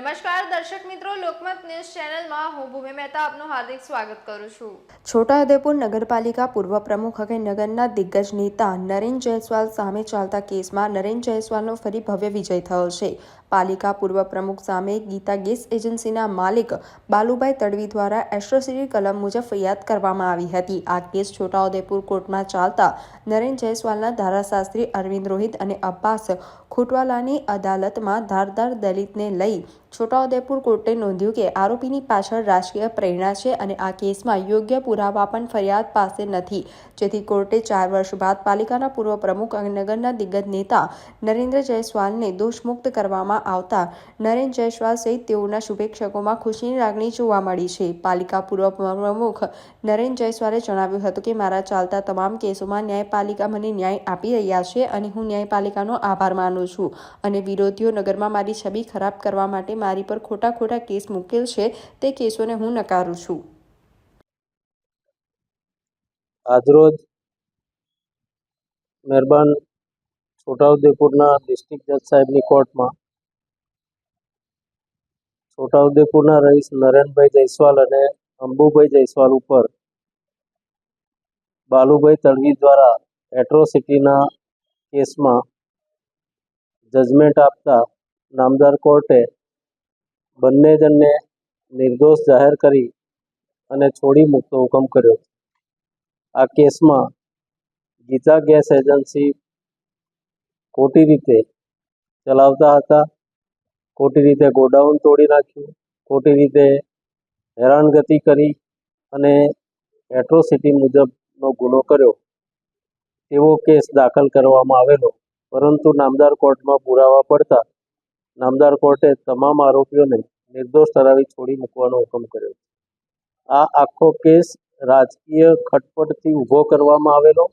નમસ્કાર, દર્શક મિત્રો, લોકમત ન્યૂઝ ચેનલમાં હું ભૂમિ મહેતા આપનું હાર્દિક સ્વાગત કરું છું. છોટાઉદેપુર નગરપાલિકા પૂર્વ પ્રમુખ અને નગરના દિગ્ગજ નેતા નરેન જયસ્વાલ સામે ચાલતા કેસમાં નરેન જયસ્વાલનો ફરી ભવ્ય વિજય થયો છે. પાલિકા પૂર્વ પ્રમુખ સામે ગીતા ગેસ એજન્સીના માલિક બાલુભાઈ તડવી દ્વારા એસ્ટ્રોસિટી કલમ મુજબ ફરિયાદ કરવામાં આવી હતી. આ કેસ છોટાઉદેપુર કોર્ટમાં ચાલતા નરેન જયસ્વાલના ધારાશાસ્ત્રી અરવિંદ રોહિત અને અબ્બાસ ખોટવાલાની અદાલતમાં ધારદાર દલિતને લઈ છોટાઉદેપુર કોર્ટે નોંધ્યું કે આરોપીની પાછળ રાજકીય પ્રેરણા છે અને આ કેસમાં યોગ્ય પુરાવા પણ ફરિયાદ પાસે નથી. જેથી કોર્ટે ચાર વર્ષ બાદ પાલિકાના પૂર્વ પ્રમુખ અને નગરના દિગ્ગજ નેતા નરેન્દ્ર જયસ્વાલને દોષમુક્ત કરવામાં આવતા. નરેન જયસ્વાલ સહિત તેઓના શુભેચ્છકોમાં ખુશીની લાગણી જોવા મળી છે. પાલિકા પૂર્વ પ્રમુખ નરેન જયસ્વાલે જણાવ્યું હતું કે, મારા ચાલતા તમામ કેસોમાં ન્યાયપાલિકા મને ન્યાય આપી રહ્યા છે અને હું ન્યાયપાલિકાનો આભાર માનું છું અને વિરોધીઓ નગરમાં મારી છબી ખરાબ કરવા માટે મારી પર ખોટા ખોટા કેસ મૂકેલ છે. તે કેસોને હું નકારું છું. આજરોજ મહેરબાન છોટાઉદેપુરના ડિસ્ટ્રિક્ટ જજ સાહેબની કોર્ટમાં છોટાઉદેપુરના રહીશ નરેનભાઈ જયસ્વાલ અને અંબુભાઈ જયસ્વાલ ઉપર બાલુભાઈ તડવી દ્વારા એટ્રોસિટીના કેસમાં જજમેન્ટ આપતા નામદાર કોર્ટે બંને જણને નિર્દોષ જાહેર કરી અને છોડી મૂકતો હુકમ કર્યો. આ કેસમાં ગીતા ગેસ એજન્સી ખોટી રીતે ચલાવતા હતા. ખોટી રીતે ગોડાઉન તોડી નાખ્યું, ખોટી રીતે હેરાનગતિ કરી અને એટ્રોસિટી મુજબનો ગુનો કર્યો. એવો કેસ દાખલ કરવામાં આવેલો. પરંતુ નામદાર કોર્ટમાં પુરાવા પડતા નામદાર કોર્ટે તમામ આરોપીઓને નિર્દોષ ઠરાવી છોડી મૂકવાનો હુકમ કર્યો. આ આખો કેસ રાજકીય ખટપટથી ઊભો કરવામાં આવેલો.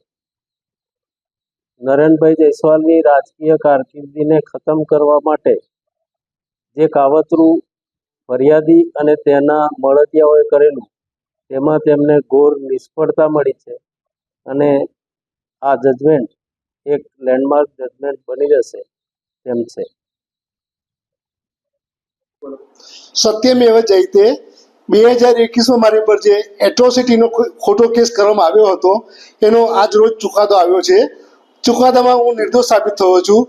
નરેનભાઈ જયસ્વાલની રાજકીય કારકિર્દીને ખતમ કરવા માટે જે કાવતરું ફરિયાદી અને તેના મળતિયાઓએ કરેલું, તેમાં તેમને ઘોર નિષ્ફળતા મળી છે અને આ જજમેન્ટ એક લેન્ડમાર્ક જજમેન્ટ બની જશે તેમ છે. સત્યમેવ જયતે બે હજાર એકવીસમાં મારી પર જે એટ્રોસિટીનો ખોટો કેસ કરવામાં આવ્યો હતો, એનો આજ રોજ ચુકાદો આવ્યો છે. ચુકાદામાં હું નિર્દોષ સાબિત થયો છું.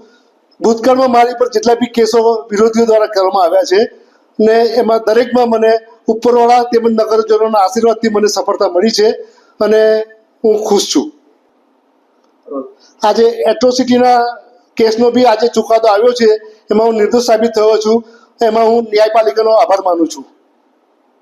ભૂતકાળમાં મારી પર જેટલા બી કેસો વિરોધીઓ દ્વારા કરવામાં આવ્યા છે ને એમાં દરેકમાં મને ઉપરવાળા તેમજ નગરજનોના આશીર્વાદથી મને સફળતા મળી છે અને હું ખુશ છું. આજે એટ્રોસિટીના કેસનો બી આજે ચુકાદો આવ્યો છે, એમાં હું નિર્દોષ સાબિત થયો છું, એમાં હું ન્યાયપાલિકાનો આભાર માનું છું.